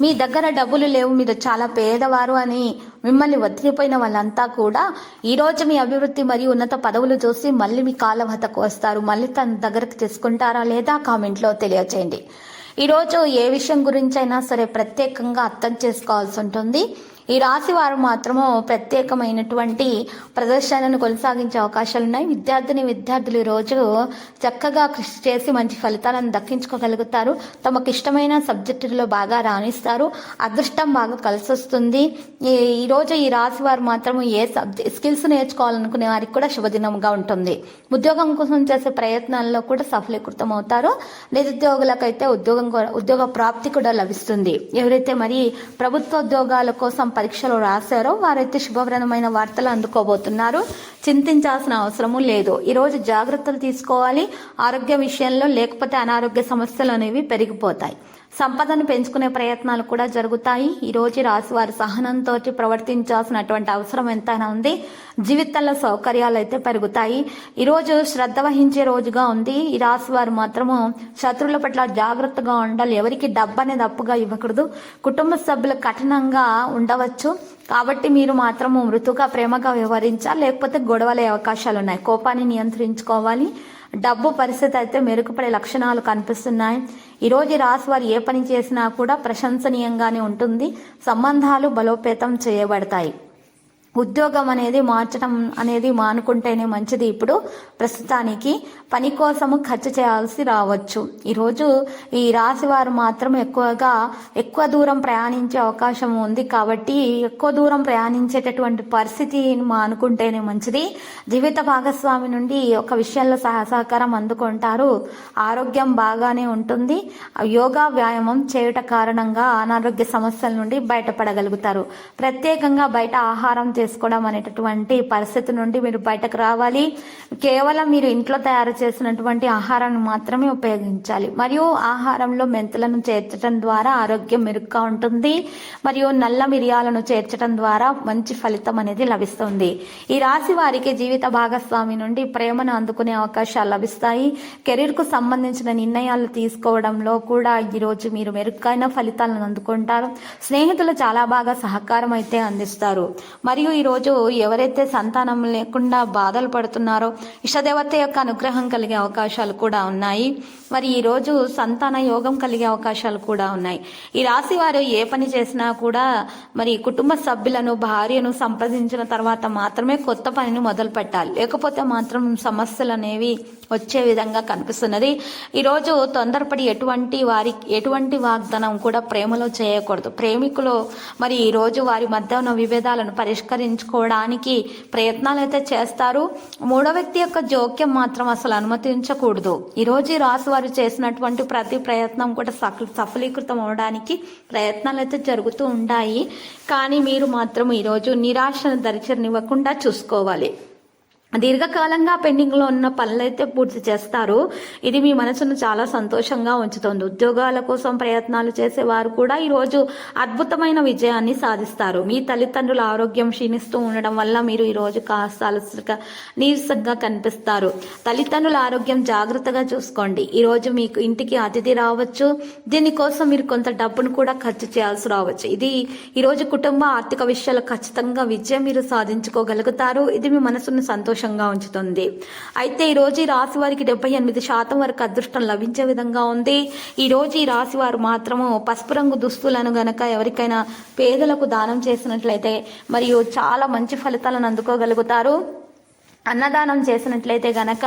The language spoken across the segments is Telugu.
మీ దగ్గర డబ్బులు లేవు మీరు చాలా పేదవారు అని మిమ్మల్ని వదిలిపోయిన వాళ్ళంతా కూడా ఈ రోజు మీ అభివృద్ధి మరియు ఉన్నత పదవులు చూసి మళ్ళీ మీ కాలవతకు వస్తారు. మళ్ళీ తన దగ్గరకు తీసుకుంటారా లేదా కామెంట్లో తెలియచేయండి. ఈరోజు ఏ విషయం గురించైనా సరే ప్రత్యేకంగా అర్థం చేసుకోవాల్సి ఉంటుంది. ఈ రాశి వారు మాత్రము ప్రత్యేకమైనటువంటి ప్రదర్శనను కొనసాగించే అవకాశాలు ఉన్నాయి విద్యార్థిని విద్యార్థులు ఈరోజు చక్కగా కృషి చేసి మంచి ఫలితాలను దక్కించుకోగలుగుతారు. తమకు ఇష్టమైన సబ్జెక్టులో బాగా రాణిస్తారు. అదృష్టం బాగా కలిసి వస్తుంది ఈ- ఈరోజు ఈ రాశి వారు మాత్రం ఏ సబ్జెక్ట్ స్కిల్స్ నేర్చుకోవాలనుకునే వారికి కూడా శుభదినంగా ఉంటుంది. ఉద్యోగం కోసం చేసే ప్రయత్నాల్లో కూడా సఫలీకృతం అవుతారు నిరుద్యోగులకైతే ఉద్యోగం ఉద్యోగ ప్రాప్తి కూడా లభిస్తుంది. ఎవరైతే మరి ప్రభుత్వ ఉద్యోగాల కోసం పరీక్షలో రాశారో వారైతే శుభప్రదమైన వార్తలు అందుకోబోతున్నారు. చింతించాల్సిన అవసరము లేదు. ఈరోజు జాగ్రత్తలు తీసుకోవాలి. ఆరోగ్య విషయంలో లేకపోతే అనారోగ్య సమస్యలు అనేవి పెరిగిపోతాయి. సంపదను పెంచుకునే ప్రయత్నాలు కూడా జరుగుతాయి. ఈరోజు రోజు రాశి సహనంతో ప్రవర్తించాల్సినటువంటి అవసరం ఎంతైనా ఉంది. జీవితంలో సౌకర్యాలు అయితే పెరుగుతాయి. ఈరోజు శ్రద్ధ వహించే రోజుగా ఉంది. ఈ రాశి వారు మాత్రము శత్రువుల పట్ల జాగ్రత్తగా ఉండాలి. ఎవరికి డబ్బు అనేది అప్పుగా ఇవ్వకూడదు. కుటుంబ సభ్యులు కఠినంగా ఉండవచ్చు. కాబట్టి మీరు మాత్రము మృతుగా ప్రేమగా వ్యవహరించాలి. లేకపోతే గొడవలే అవకాశాలు ఉన్నాయి కోపాన్ని నియంత్రించుకోవాలి. డబ్బు పరిస్థితి అయితే మెరుగుపడే లక్షణాలు కనిపిస్తున్నాయి. ఈ రోజు రాశి వారు ఏ పని చేసినా కూడా ప్రశంసనీయంగానే ఉంటుంది. సంబంధాలు బలోపేతం చేయబడతాయి. ఉద్యోగం అనేది మార్చడం అనేది మానుకుంటేనే మంచిది. ఇప్పుడు ప్రస్తుతానికి పని కోసము ఖర్చు చేయాల్సి రావచ్చు. ఈరోజు ఈ రాశి వారు మాత్రం ఎక్కువగా ఎక్కువ దూరం ప్రయాణించే అవకాశం ఉంది కాబట్టి ఎక్కువ దూరం ప్రయాణించేటటువంటి పరిస్థితిని మానుకుంటేనే మంచిది. జీవిత భాగస్వామి నుండి ఒక విషయంలో సహ సహకారం అందుకుంటారు. ఆరోగ్యం బాగానే ఉంటుంది. యోగా వ్యాయామం చేయుట కారణంగా అనారోగ్య సమస్యల నుండి బయటపడగలుగుతారు. ప్రత్యేకంగా బయట ఆహారం చేసుకోవడం అనేటటువంటి పరిస్థితి నుండి మీరు బయటకు రావాలి. కేవలం మీరు ఇంట్లో తయారు చేసినటువంటి ఆహారాన్ని మాత్రమే ఉపయోగించాలి. మరియు ఆహారంలో మెంతులను చేర్చడం ద్వారా ఆరోగ్యం మెరుగ్గా ఉంటుంది. మరియు నల్ల మిరియాలను చేర్చడం ద్వారా మంచి ఫలితం అనేది లభిస్తుంది. ఈ రాశి వారికి జీవిత భాగస్వామి నుండి ప్రేమను అందుకునే అవకాశాలు లభిస్తాయి. కెరీర్కు సంబంధించిన నిర్ణయాలు తీసుకోవడంలో కూడా ఈరోజు మీరు మెరుగైన ఫలితాలను అందుకుంటారు. స్నేహితులు చాలా బాగా సహకారం అయితే అందిస్తారు. మరియు ఈరోజు ఎవరైతే సంతానం లేకుండా బాధలు పడుతున్నారో ఇష్టదేవత యొక్క అనుగ్రహం కలిగే అవకాశాలు కూడా ఉన్నాయి. మరి ఈరోజు సంతాన యోగం కలిగే అవకాశాలు కూడా ఉన్నాయి. ఈ రాశి వారు ఏ పని చేసినా కూడా మరి కుటుంబ సభ్యులను భార్యను సంప్రదించిన తర్వాత మాత్రమే కొత్త పనిని మొదలు పెట్టాలి. లేకపోతే మాత్రం సమస్యలు అనేవి వచ్చే విధంగా కనిపిస్తున్నది. ఈరోజు తొందరపడి ఎటువంటి వారి ఎటువంటి వాగ్దానం కూడా ప్రేమలో చేయకూడదు. ప్రేమికులు మరి ఈ రోజు వారి మధ్య ఉన్న విభేదాలను పరిష్కరించుకోవడానికి ప్రయత్నాలు అయితే చేస్తారు. మూడో వ్యక్తి యొక్క జోక్యం మాత్రం అసలు అనుమతించకూడదు. ఈరోజు రోజు ఈ రాశి వారు చేసినటువంటి ప్రతి ప్రయత్నం కూడా సఫ- సఫలీకృతం అవడానికి ప్రయత్నాలు అయితే జరుగుతూ ఉంటాయి కానీ మీరు మాత్రం ఈరోజు నిరాశను దరిచరనివ్వకుండా చూసుకోవాలి. దీర్ఘకాలంగా పెండింగ్లో ఉన్న పనులైతే పూర్తి చేస్తారు. ఇది మీ మనసును చాలా సంతోషంగా ఉంచుతుంది. ఉద్యోగాల కోసం ప్రయత్నాలు చేసేవారు కూడా ఈరోజు అద్భుతమైన విజయాన్ని సాధిస్తారు. మీ తల్లిదండ్రుల ఆరోగ్యం క్షీణిస్తూ ఉండడం వల్ల మీరు ఈరోజు కాస్త అలసటగా నీరసంగా కనిపిస్తారు. తల్లిదండ్రుల ఆరోగ్యం జాగ్రత్తగా చూసుకోండి. ఈరోజు మీకు ఇంటికి అతిథి రావచ్చు. దీనికోసం మీరు కొంత డబ్బును కూడా ఖర్చు చేయాల్సి రావచ్చు. ఇది ఈరోజు కుటుంబ ఆర్థిక విషయాలు ఖచ్చితంగా విజయం మీరు సాధించుకోగలుగుతారు. ఇది మీ మనసును సంతోషంగా ఉంచుతుంది. అయితే ఈరోజు ఈ రాశి వారికి డెబ్బై ఎనిమిది శాతం వరకు అదృష్టం లభించే విధంగా ఉంది. ఈరోజు ఈ రాశి వారు మాత్రము పసుపు రంగు దుస్తులను గనక ఎవరికైనా పేదలకు దానం చేసినట్లయితే మరియు చాలా మంచి ఫలితాలను అందుకోగలుగుతారు. అన్నదానం చేసినట్లయితే గనక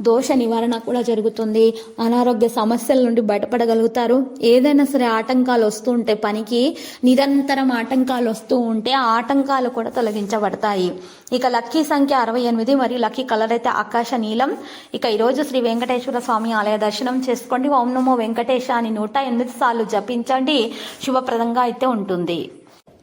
దోష నివారణ కూడా జరుగుతుంది. అనారోగ్య సమస్యల నుండి బయటపడగలుగుతారు. ఏదైనా సరే ఆటంకాలు వస్తూ ఉంటే పనికి నిరంతరం ఆటంకాలు వస్తూ ఉంటే ఆ ఆటంకాలు కూడా తొలగించబడతాయి. ఇక లక్కీ సంఖ్య అరవై ఎనిమిది మరియు లక్కీ కలర్ అయితే ఆకాశ నీలం. ఇక ఈరోజు శ్రీ వెంకటేశ్వర స్వామి ఆలయ దర్శనం చేసుకోండి. ఓం నమో వెంకటేశ అని నూట ఎనిమిది సార్లు జపించండి. శుభప్రదంగా అయితే ఉంటుంది.